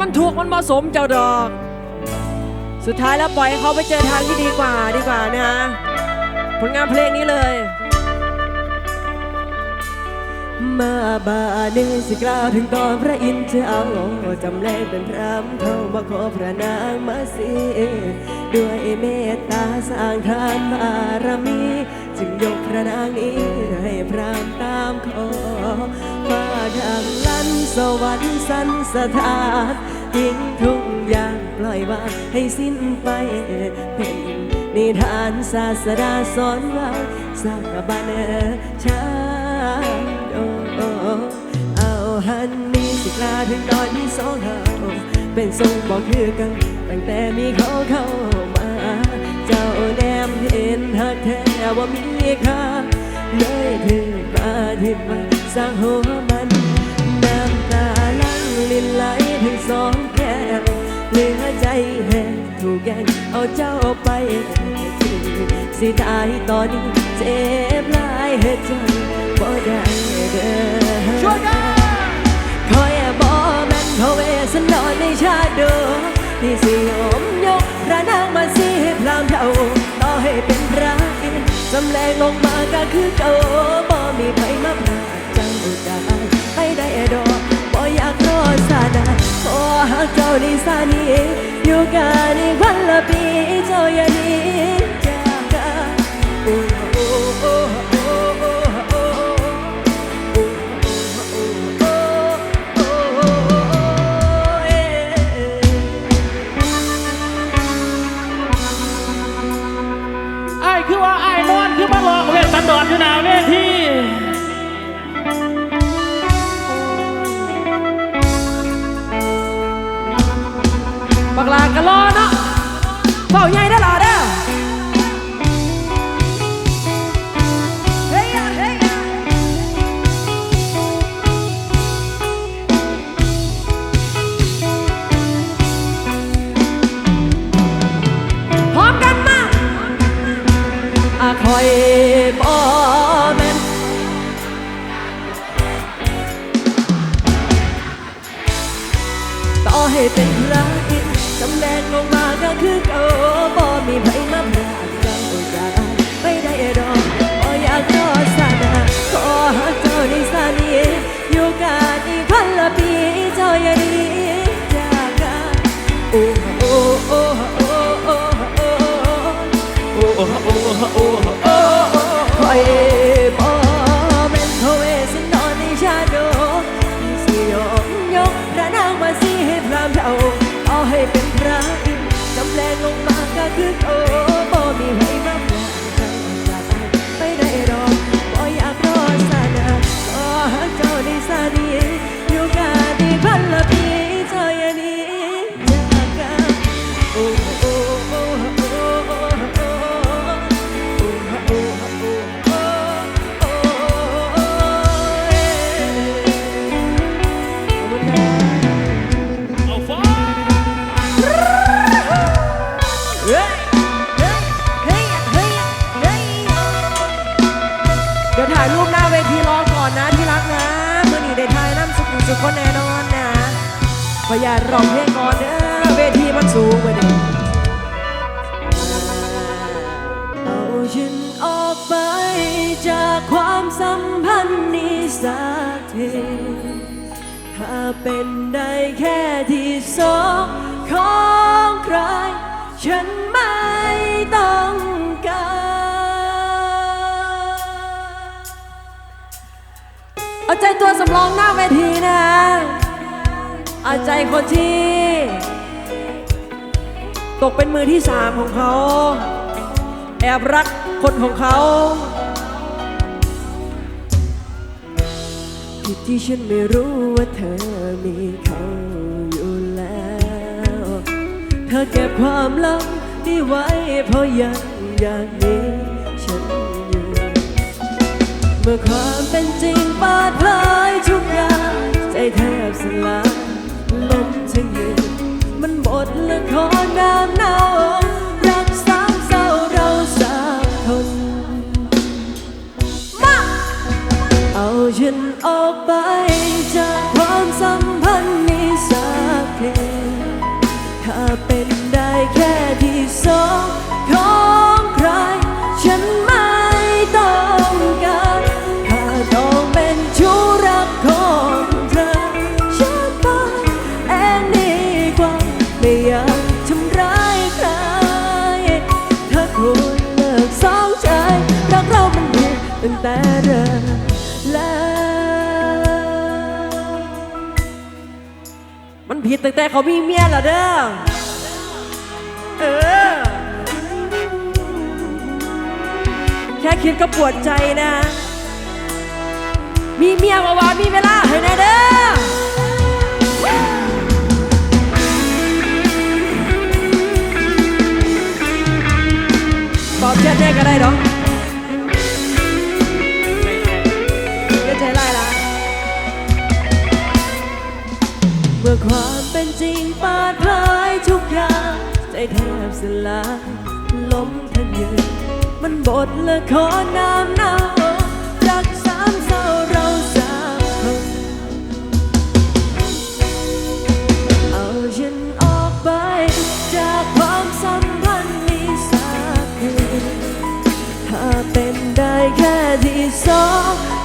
มันถูกมันเหมาะสมเจ้าดอก สุดท้ายแล้วปล่อยให้เขาไปเจอทางที่ดีกว่าดีกว่านะฮะผลงานเพลงนี้เลยมาบาเนสิกล่าวถึงตอนพระอินทร์เจ้าจำแรงเป็นพรำเข้ามาขอพระนางมาสีด้วยเมตตาสร้างทานบารมี จึงยกพระนางนี้ให้พรามตามขอ ดังลันสวรรค์สันสถานทิ้งทุกอย่างปล่อยวางให้สิ้นไปเป็นนิทานศาสดาสอนไว้สร้างบันชาโอ้โอ้เอาฮันนี่สิกลาถึงตอนที่สองเฮาเป็นทรงบอกคือกัน ตั้งแต่มีเขาเข้ามา เจ้าแนมเห็นหักแท้ว่ามีค่าเลยถือมาที่มาสร้างหัวมา ไหลถึงสองแก้มเหลือใจแห้งถูกแย่งเอาเจ้าไปสิตายตอนนี้เจ็บหลายเหตุใจบ่ได้เด้อช่วยกันคอยบ่แม่นพระเวสันดรในชาติเดิมที่สิยอมยกพระนางมาสิพรามเท่าต่อให้เป็นพระอินสำแรงลงมาก็คือเก่าบ่มีไผมาพรากเจ้าได้ไปได้ดอก อยากรอสานาขอหักเจ้านิสานีอยู่กันอีกวันละปีเจ้าอย่าหนีจ สำแดงลงมาก็คือเก่าบ่มีไผมาพรากเจ้าจาก เป็นได้แค่ที่สองของใคร ฉันไม่ต้องการเอาใจตัวสำรองหน้าเวทีนะ เอาใจคนที่ ตกเป็นมือที่สามของเขา แอบรักคนของเขาผิดที่ฉันไม่รู้ว่า เธอมีเขาอยู่แล้ว เธอเก็บความลับนี้ไว้เพราะยังอยากมีฉันอยู่ เมื่อความเป็นจริงเปิดเผยทุกอย่างใจแทบสลายล้มทั้งยืนมันหมดละครน้ำเน่ารักสามเศร้าเราสามคนมาเอาฉันออกไป จากความสัมพันธ์นี้สักเพลงถ้าเป็นได้แค่ที่สองของใคร ฉันไม่ต้องการถ้าต้องเป็นชู้รักของเธอฉันไปแอนดีกว่าไม่อยากทำร้ายใครถ้าคุณเลิกสองใจรักเรามันผิดตั้งแต่ ผิดตั้งแต่เขามีเมียแล้วเด้อเออ แค่คิดก็ปวดใจนะ มีเมียวาวามีเวลาให้แน่เด้ออบแค่อแน่ก็ได้เนาะก็ใจไล่ละเมื่อความ เป็นจริงปาดพลายทุกอย่างใจแทบสลายล้มทันยืนมันบทละครน้ำหนาจากสามเศร้าเราสามคนเอาฉันออกไป จากความสัมพันธ์นี้สักคืนถ้าเป็นได้แค่ที่สอง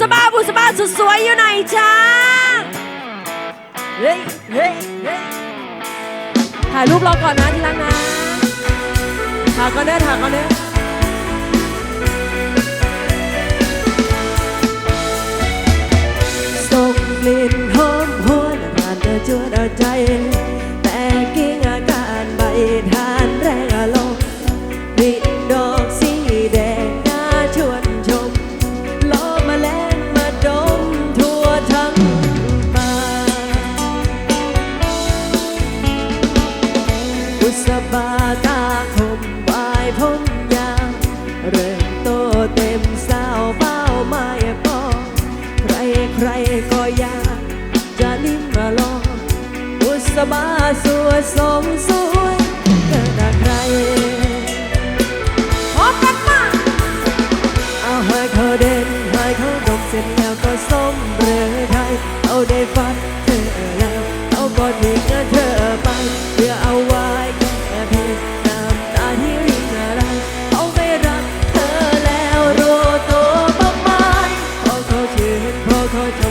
สบ้าบุสบ้าสุดสวยอยู่ไหนจ้าเฮ้ยเฮ้ยเฮ้ยถ่ายรูปเราก่อนนะที่รักนะถ่ายก่อนเด้อถ่ายก่อนเด้ส่งกลิ่นหอมหวนผ่านเธอจวนใจ thôi thôi thôi.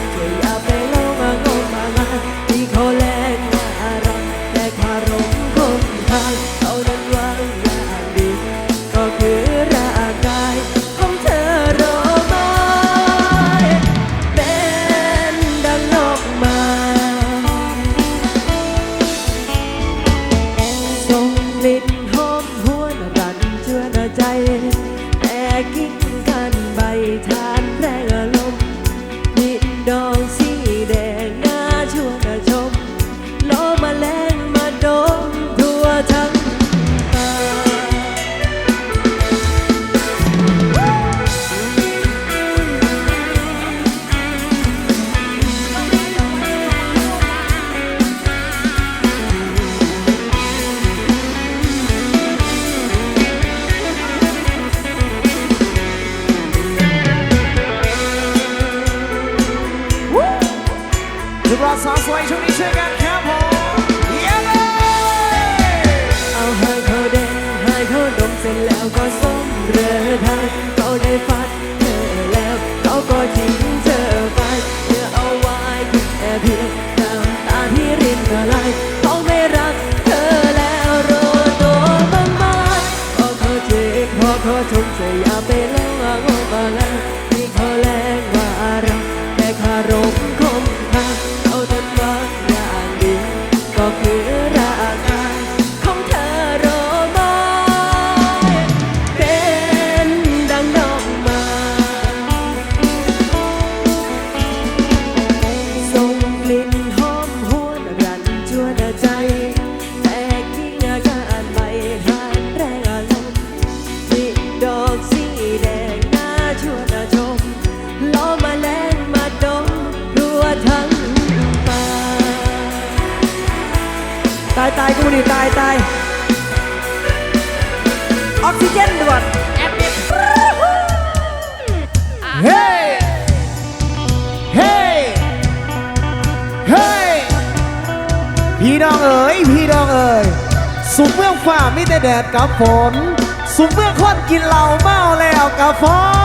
ก็สมเรือทันเราได้ฟัง ฝนสุมเมื่อคนกินเหล้าเมาแล้วกะฟ้อ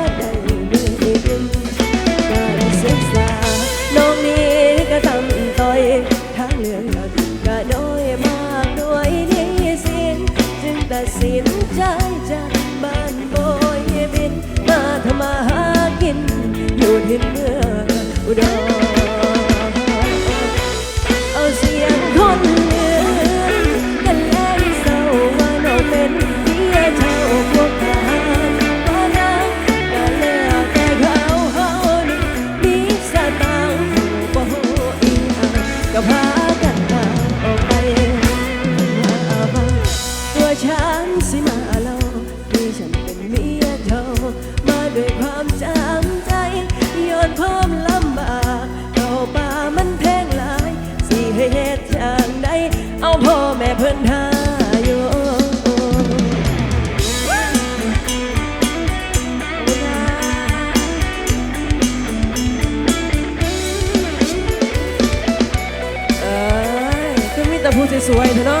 เฮ็ดจังใดเอาพ่อแม่เพิ่นหาโยเอ้ยคือมีแต่ผู้สวยๆเท่านั้น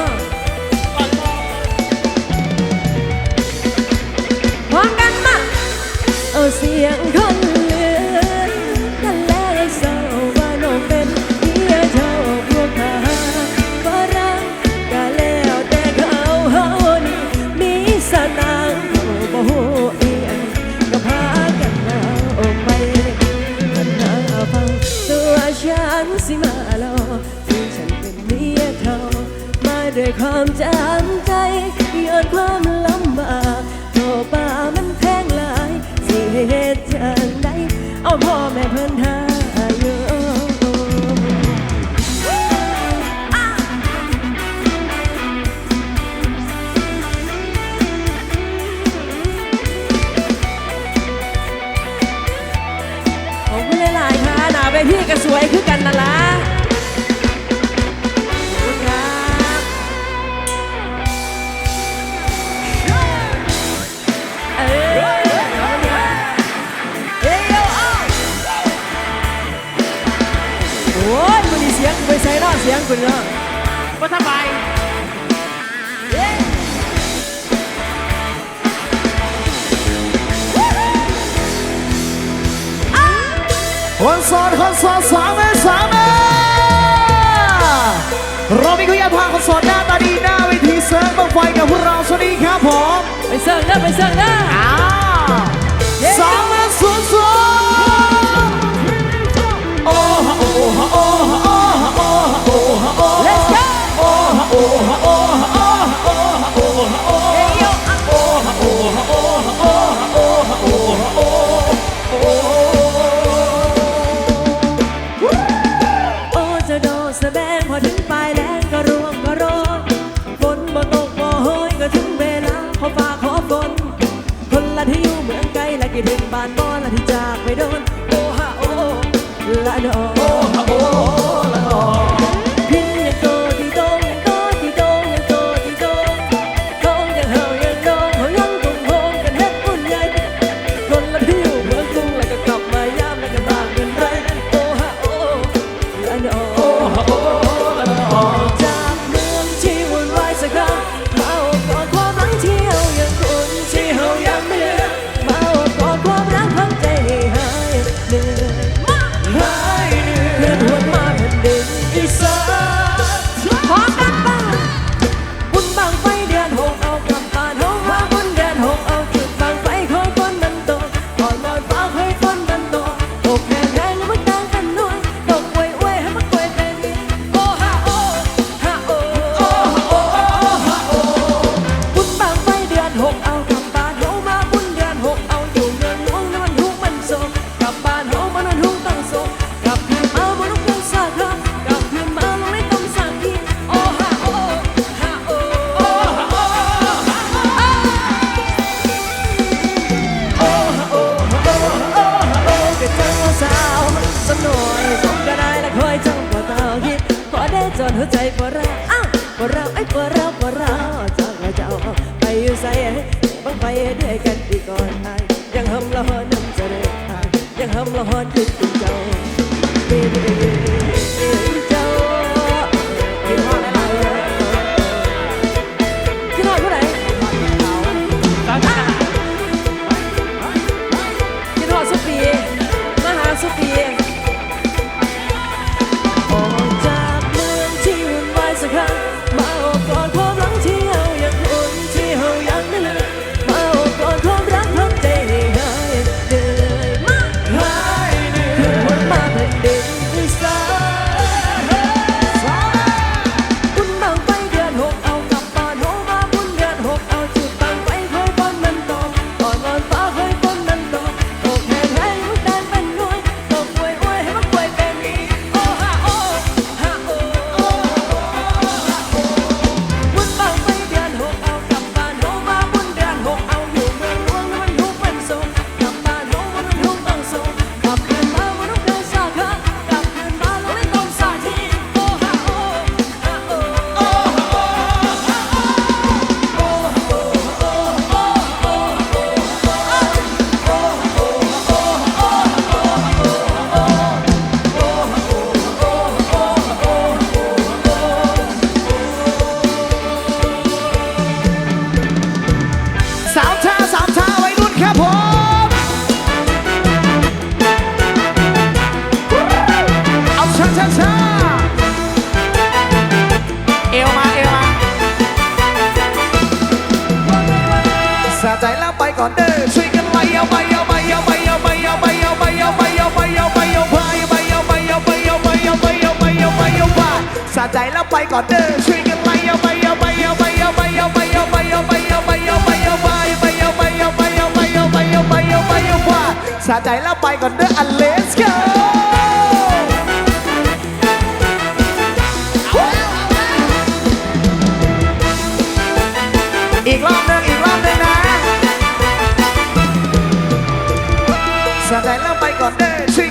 Sơn đó. your heart could be gone. Baby. ก่อนเด้อช่วยกันไล่เอาไปเอาไปเอาไปเอาไปเอาไปเอาไปเอาไปเอาไปเอาไปเอาไปเอาไปเอาไปเอาไปเอาไปเอาไปเอาไปเอาไปเอาไปสะใจแล้วไปก่อนเด้ออันเลสเก อีกรอบหนึงอีกรอบหนึงนะสะใจแล้วไปก่อนเด้อช่วย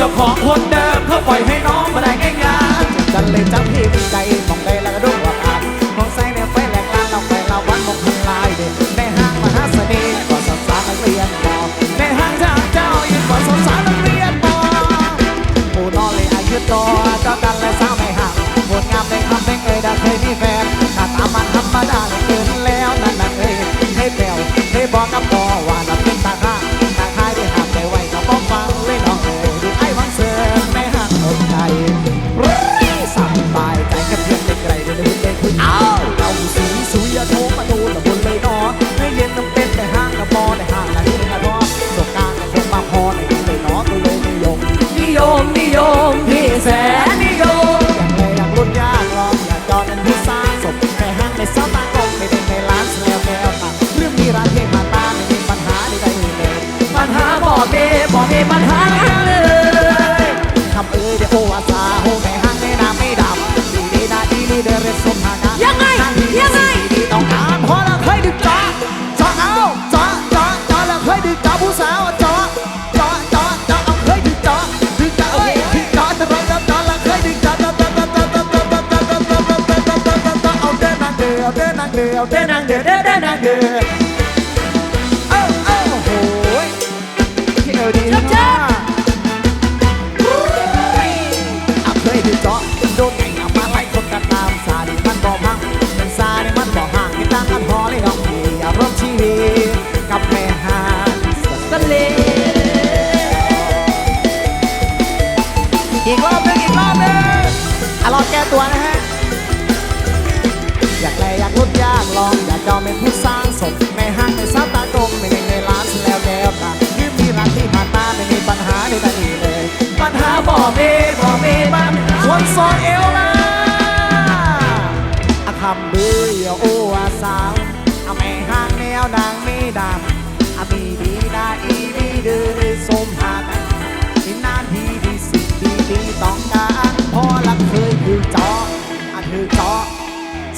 จ้าของคนเดิมเขาปล่อยให้น้องมาได้ง่ายๆจันเลยจังพี่มีใจมองได้แล้วก็ da da da da da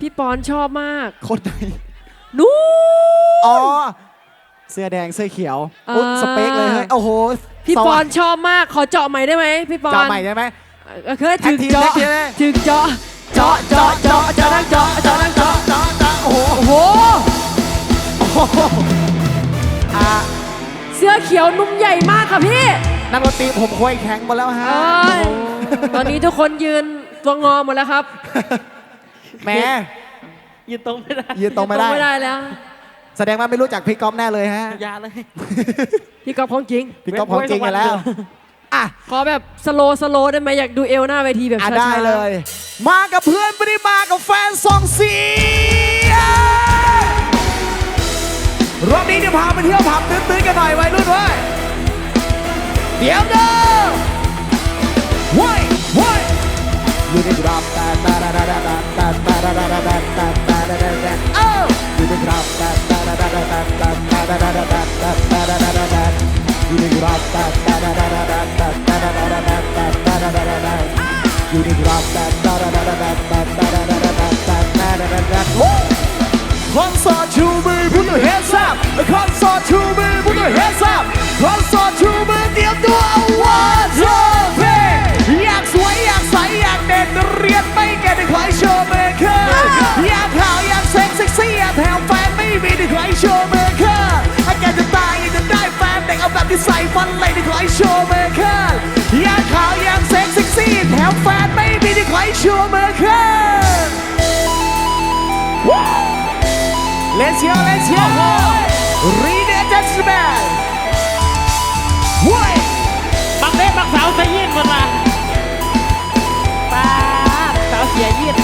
พี่ปอนชอบมากคนไหนนู้อ๋อเสื้อแดงเสื้อเขียวอ่าอุ๊ยสเปคเลยเฮ้ยโอ้โหพี่สปว่องนชอบมากขอเจาะใหม่ได้ไหมพี่ปอนจำใหม่ได้ไหม เออเคยแท็ถึกงทีมเจาะแท็กทีมเลยถึงเจาะเจาะเจาะเจาะเจาะนั่งเจาะเจาะนั่งเจาะเจาะเจาะโอ้โหโอ้โหโอ้โหอ่าเสื้อเขียวนุ่มใหญ่มากค่ะพี่นักดนตรีผมควยแข็งหมดแล้วฮะเอ้ยตอนนี้ทุกคนยืนตัวงอหมดแล้วครับ แหมยืนตรงไม่ได้ยืนตรงไม่ได้ ไม่ได้แล้ว แสดงว่าไม่รู้จักพี่ก๊อฟแน่เลยฮะ อยาเลย พี่กอล์ฟของจริง พี่ก๊อฟของจริงอยู่แล้ว อะ ขอแบบสโลสโลได้ไหมอยากดูเอวหน้าเวทีแบบอะช้าๆได้เลย มากับเพื่อนไม่ได้มากับแฟนสองเสียงรอบนี้เดี๋ยวพาไปเที่ยวผับตื้นๆกันหน่อยวัยรุ่นเว้ยเดี๋ยวเด้อ ตาตาตาตาตาตาตาตาตาตาตาเอ้าอยู่ในกราบตาตาตาตาตาตาตาตาตาตาตาตาตาตาตาตาตาอยู่ในกราบตาตาต ชว์เมเกอร์อาการจะตายยากจะได้แฟนเด็กเอาแบบที่ใส่ฟันเลยที่ครโชว์เมเกอร์อยากขาวยากเซ็กซี่แถมแฟนไม่มีที่ครโชว์เมเกอร์ Let's go, let's go. Read it, gentlemen. เว้ยบักเด้บักสาวเสียยีนหมดละป้าสาวเสียยีนดู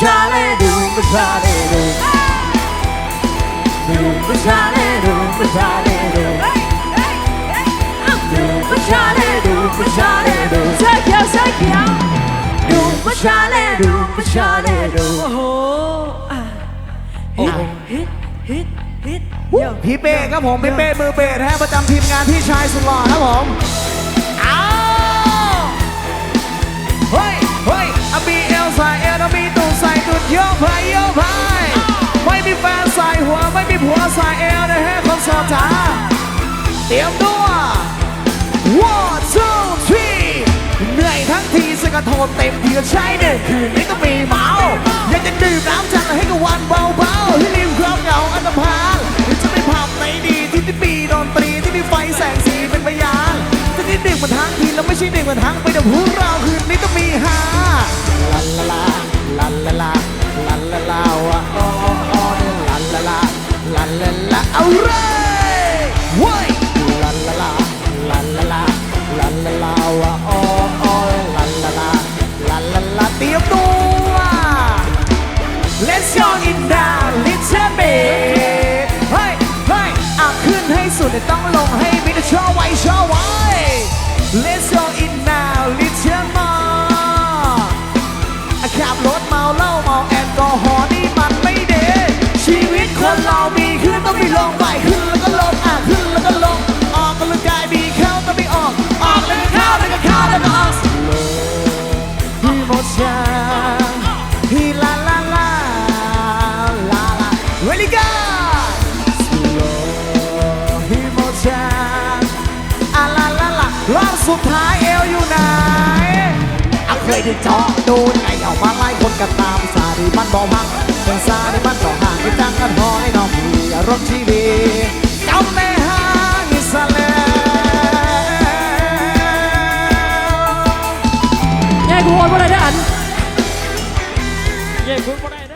ชาเลดูผู้ชาเลดูดูผู้ชาเลดูผู้ชาเลดูดูผู้ชาเลดูผู้ชาเลดูเสื้อเขียวเสื้อเขียวดูผู้ชาเลดูผู้ชาเลดูโอ้โหอะโอ้โหฮิตฮิตฮิตพี่เป้ครับผมพี่เป้มือเบสฮะประจำทีมงานพี่ชายสุดหล่อครับผมอ้าวเฮ้ยเฮ้ย อะมีเอลใส่เอลแล้วมีตูดใส่ตูดโยกไปโยกไปไม่มีแฟนใส่หัวไม่มีผัวใส่เอลนะฮะคนโสดจ๋าเตรียมตัว one two three เหนื่อยทั้งทีสกะโทนเต็มที่ก็ใช้หนึ่งคืนนี้ก็มีเมาอยากจะดื่มน้ำจัดให้กับวันเบาๆที่ริมความเหงาอันธพา เราไม่ใช่เด็กมาทั้งไปดัพวกเราคืนนี้ต้องมีฮาลันลาลาลันลาลาลันลาลาวะอ๋ออ๋อลันลาลาลันลาลาเอาเลยเว ต้องมีลงไปขึ้นแล้วก็ลงอะขึ้นแล้วก็ลง ออกกำลังกายมีเข้าต้องมีออก ออกแล้วก็เข้าแล้วก็เข้าแล้วก็ออกฮีโมชาฮีลาลาลาลาลา Really good Slow ฮีโมชาอะลาลาลารอบสุดท้ายเอวอยู่ไหนอะเคยได้เจาะดูไงเอามาไล่คนกันตามสาดีมันบอกพังเป็นสาดีมันบอกห่างกันจังกันหอยน้อง rock TV จำในห้างอิสลาแย่คุณอนบ่ได้ด้ออันแย่กูบ่ได้